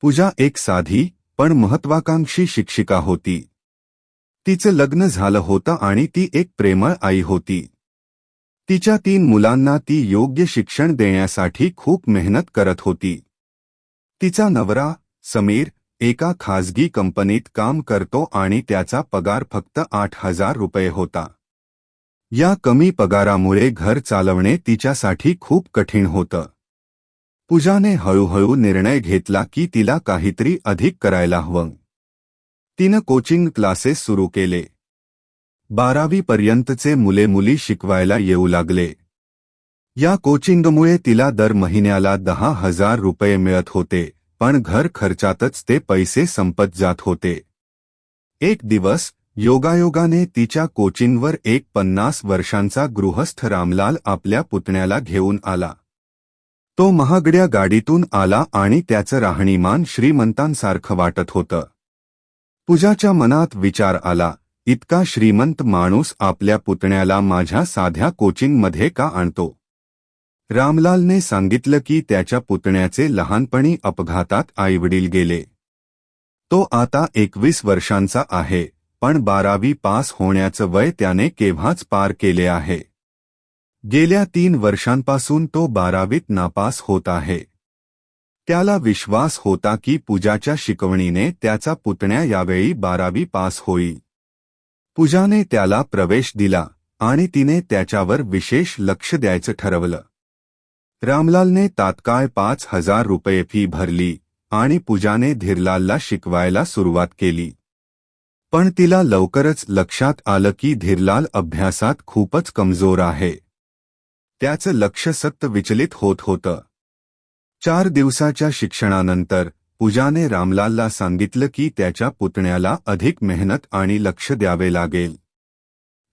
पूजा एक साधी पण महत्वाकांक्षी शिक्षिका होती. तिचं लग्न झालं होतं आणि ती एक प्रेमळ आई होती. तिच्या तीन मुलांना ती योग्य शिक्षण देण्यासाठी खूप मेहनत करत होती. तिचा नवरा समीर एका खाजगी कंपनीत काम करतो आणि त्याचा पगार फक्त आठ हजार रुपये होता. या कमी पगारामुळे घर चालवणे तिच्यासाठी खूप कठीण होतं. पूजाने हळूहळू निर्णय घेतला की तिला काहीतरी अधिक करायला हवं. तिनं कोचिंग क्लासेस सुरू केले. बारावीपर्यंतचे मुले मुली शिकवायला येऊ लागले. या कोचिंगमुळे तिला दर महिन्याला दहा हजार रुपये मिळत होते पण घर खर्चातच ते पैसे संपत जात होते. एक दिवस योगायोगाने तिच्या कोचिंगवर एक पन्नास वर्षांचा गृहस्थ रामलाल आपल्या पुतण्याला घेऊन आला. तो महागड्या गाडीतून आला आणि त्याचं राहणीमान श्रीमंतांसारखं वाटत होतं. पूजाच्या मनात विचार आला इतका श्रीमंत माणूस आपल्या पुतण्याला माझ्या साध्या कोचिंगमध्ये का आणतो? रामलालने सांगितलं की त्याच्या पुतण्याचे लहानपणी अपघातात आईवडील गेले. तो आता एकवीस वर्षांचा आहे पण बारावी पास होण्याचं वय त्याने केव्हाच पार केले आहे? गेल्या तीन वर्षांपासून तो बारावीत नापास होत आहे. त्याला विश्वास होता की पूजाच्या शिकवणीने त्याचा पुतण्या यावेळी बारावी पास होई पूजाने त्याला प्रवेश दिला आणि तिने त्याच्यावर विशेष लक्ष द्यायचं ठरवलं. रामलालने तात्काळ पाच हजार रुपये फी भरली आणि पूजाने धीरलालला शिकवायला सुरुवात केली. पण तिला लवकरच लक्षात आलं की धीरलाल अभ्यासात खूपच कमजोर आहे. त्याचं लक्ष सत्त विचलित होत होतं. चार दिवसाच्या शिक्षणानंतर पूजाने रामलालला सांगितलं की त्याच्या पुतण्याला अधिक मेहनत आणि लक्ष द्यावे लागेल.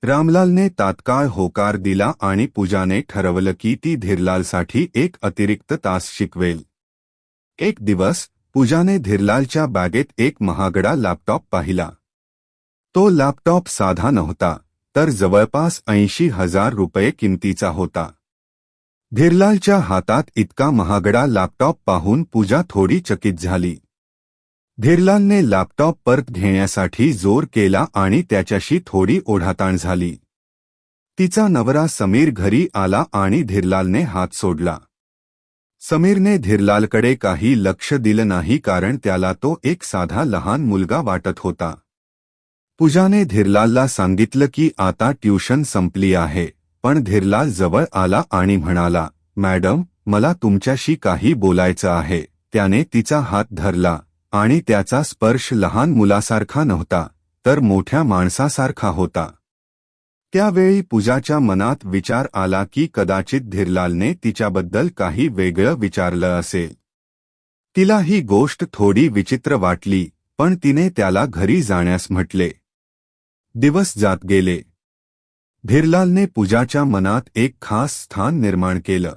रामलालने तात्काळ होकार दिला आणि पूजाने ठरवलं की ती धीरलालसाठी एक अतिरिक्त तास शिकवेल. एक दिवस पूजाने धीरलालच्या बॅगेत एक महागडा लॅपटॉप पाहिला. तो लॅपटॉप साधा नव्हता. तर जवळपास ऐंशी हजार रुपये किमतीचा होता. धीरलालच्या हातात इतका महागडा लॅपटॉप पाहून पूजा थोडी चकित झाली. धीरलालने लॅपटॉप परत घेण्यासाठी जोर केला आणि त्याच्याशी थोडी ओढाताण झाली. तिचा नवरा समीर घरी आला आणि धीरलालने हात सोडला. समीरने धीरलालकडे काही लक्ष दिलं नाही कारण त्याला तो एक साधा लहान मुलगा वाटत होता. पूजाने धीरलालला सांगितलं की आता ट्यूशन संपली आहे पण धीरलाल जवळ आला आणि म्हणाला मॅडम मला तुमच्याशी काही बोलायचं आहे. त्याने तिचा हात धरला आणि त्याचा स्पर्श लहान मुलासारखा नव्हता तर मोठ्या माणसासारखा होता. त्यावेळी पूजाच्या मनात विचार आला की कदाचित धीरलालने तिच्याबद्दल काही वेगळं विचारलं असेल. तिला ही गोष्ट थोडी विचित्र वाटली पण तिने त्याला घरी जाण्यास म्हटले दिवस जात गेले. धीरलालने पूजाच्या मनात एक खास स्थान निर्माण केलं.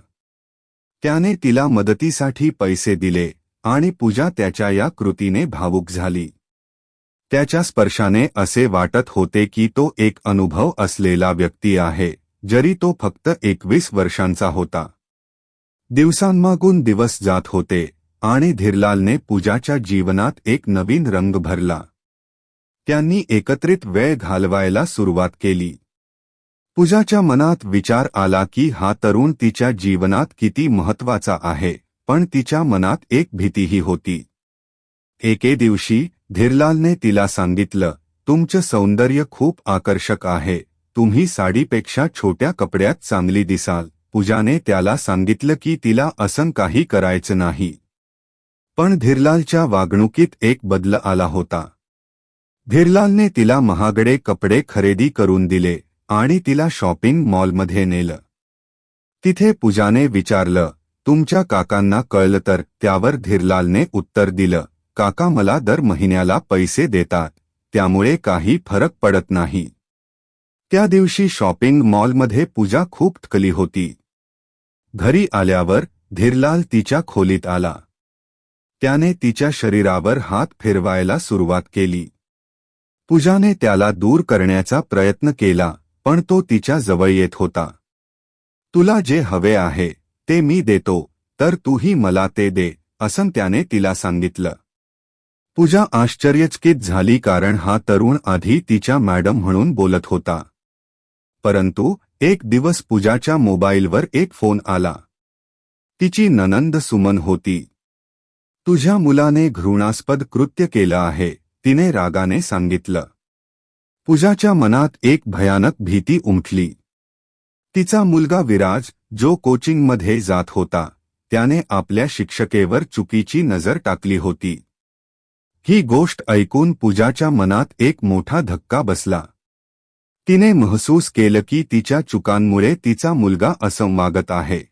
त्याने तिला मदतीसाठी पैसे दिले आणि पूजा त्याच्या या कृतीने भावुक झाली. त्याच्या स्पर्शाने असे वाटत होते की तो एक अनुभव असलेला व्यक्ती आहे जरी तो फक्त एकवीस वर्षांचा होता. दिवसांमागून दिवस जात होते आणि धीरलालने पूजाच्या जीवनात एक नवीन रंग भरला. त्यांनी एकत्रित वेळ घालवायला सुरुवात केली. पूजाच्या मनात विचार आला की हा तरुण तिच्या जीवनात किती महत्त्वाचा आहे पण तिच्या मनात एक भीतीही होती. एके दिवशी धीरलालने तिला सांगितलं तुमचं सौंदर्य खूप आकर्षक आहे तुम्ही साडीपेक्षा छोट्या कपड्यात चांगली दिसाल. पूजाने त्याला सांगितलं की तिला असं काही करायचं नाही. पण धीरलालच्या वागणुकीत एक बदल आला होता. धीरलालने तिला महागडे कपडे खरेदी करून दिले आणि तिला शॉपिंग मॉलमध्ये नेलं. तिथे पूजाने विचारलं तुमच्या काकांना कळलं तर त्यावर धीरलालने उत्तर दिलं काका मला दर महिन्याला पैसे देतात त्यामुळे काही फरक पडत नाही. त्या दिवशी शॉपिंग मॉलमध्ये पूजा खूप थकली होती. घरी आल्यावर धीरलाल तिच्या खोलीत आला. त्याने तिच्या शरीरावर हात फिरवायला सुरुवात केली. पूजाने त्याला दूर करण्याचा प्रयत्न केला पण तो तिच्या जवळ येत होता. तुला जे हवे आहे ते मी देतो तर तूही मला ते दे असं त्याने तिला सांगितलं. पूजा आश्चर्यचकित झाली कारण हा तरुण आधी तिच्या मॅडम म्हणून बोलत होता. परंतु एक दिवस पूजाच्या मोबाईलवर एक फोन आला. तिची ननंद सुमन होती. तुझ्या मुलाने घृणास्पद कृत्य केलं आहे तिने रागाने सांगितलं. पूजाच्या मनात एक भयानक भीती उमटली तिचा मुलगा विराज जो कोचिंगमध्ये जात होता त्याने आपल्या शिक्षकेवर चुकीची नजर टाकली होती. ही गोष्ट ऐकून पूजाच्या मनात एक मोठा धक्का बसला. तिने महसूस केलं की तिच्या चुकांमुळे तिचा मुलगा असं वागत आहे.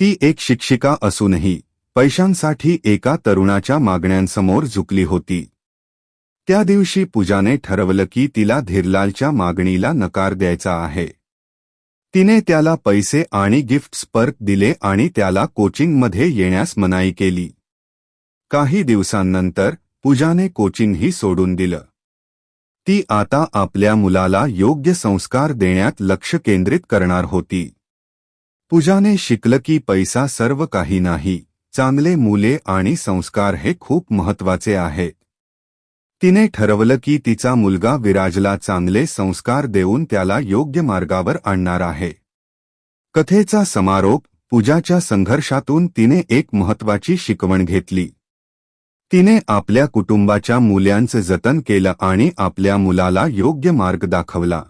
ती एक शिक्षिका असूनही पैशांसाठी एका तरुणाच्या मागण्यांसमोर झुकली होती. त्या दिवशी पूजाने ठरवलं की तिला धीरलालच्या मागणीला नकार द्यायचा आहे. तिने त्याला पैसे आणि गिफ्ट्स परत दिले आणि त्याला कोचिंगमध्ये येण्यास मनाई केली. काही दिवसांनंतर पूजाने कोचिंगही सोडून दिलं. ती आता आपल्या मुलाला योग्य संस्कार देण्यात लक्ष केंद्रित करणार होती. पूजाने शिकलं की पैसा सर्व काही नाही चांगले मुले आणि संस्कार हे खूप महत्त्वाचे आहेत तिने ठरवलं की तिचा मुलगा विराजला चांगले संस्कार देऊन त्याला योग्य मार्गावर आणणार आहे. कथेचा समारोप पूजाच्या संघर्षातून तिने एक महत्वाची शिकवण घेतली. तिने आपल्या कुटुंबाच्या मूल्यांचं जतन केलं आणि आपल्या मुलाला योग्य मार्ग दाखवला.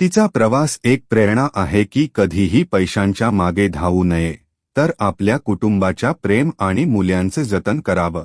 तिचा प्रवास एक प्रेरणा आहे की कधीही पैशांच्या मागे धावू नये तर आपल्या कुटुंबाच्या प्रेम आणि मूल्यांचं जतन करावं.